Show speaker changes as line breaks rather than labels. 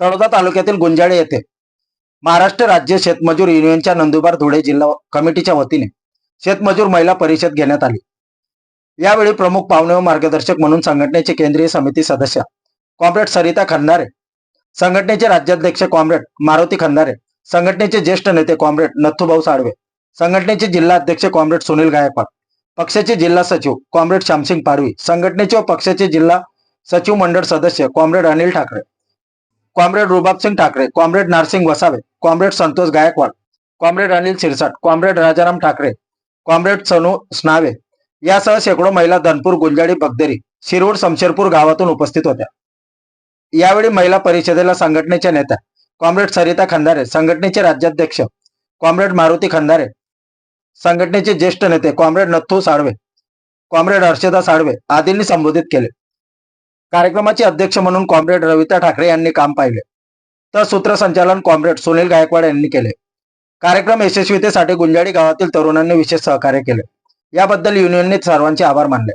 तळोदा तालुक्यातील गुंजाळे येथे महाराष्ट्र राज्य शेतमजूर युनियनच्या नंदुरबार धुळे जिल्हा कमिटीच्या वतीने शेतमजूर महिला परिषद घेण्यात आली. यावेळी प्रमुख पाहुणे व मार्गदर्शक म्हणून संघटनेचे केंद्रीय समिती सदस्य कॉम्रेड सरिता खंदारे संघटनेचे राज्याध्यक्ष कॉम्रेड मारुती खंदारे संघटनेचे ज्येष्ठ नेते कॉम्रेड नथुभाऊ साळवे संघटनेचे जिल्हा अध्यक्ष कॉम्रेड सुनील गायकवाड पक्षाचे जिल्हा सचिव कॉम्रेड श्यामसिंग पाडवी संघटनेचे व पक्षाचे जिल्हा सचिव मंडळ सदस्य comrade Anil Thackeray comrade Rubabsingh Thackeray comrade Narsing Vasave comrade Santosh Gaikwad comrade Anil Shirsat comrade Rajaram Thackeray comrade Sanu Snave यासह शेकडो महिला धनपूर गुंजाडी बगदेरी शिरवड शमशेरपूर गावातून उपस्थित होत्या. यावेळी महिला परिषदेला संघटनेच्या नेत्या कॉम्रेड सरिता खंदारे संघटनेचे राज्याध्यक्ष कॉम्रेड मारुती खंदारे संघटनेचे ज्येष्ठ नेते कॉम्रेड नथू साळवे कॉम्रेड हर्षदा साळवे आदींनी संबोधित केले. कार्यक्रमाचे अध्यक्ष म्हणून कॉम्रेड रविता ठाकरे यांनी काम पाहिले. तर सूत्रसंचालन कॉम्रेड सुनील गायकवाड यांनी केले. कार्यक्रम यशस्वीतेसाठी गुंजाडी गावातील तरुणांनी विशेष सहकार्य केले. याबद्दल युनियनने सर्वांचे आभार मानले.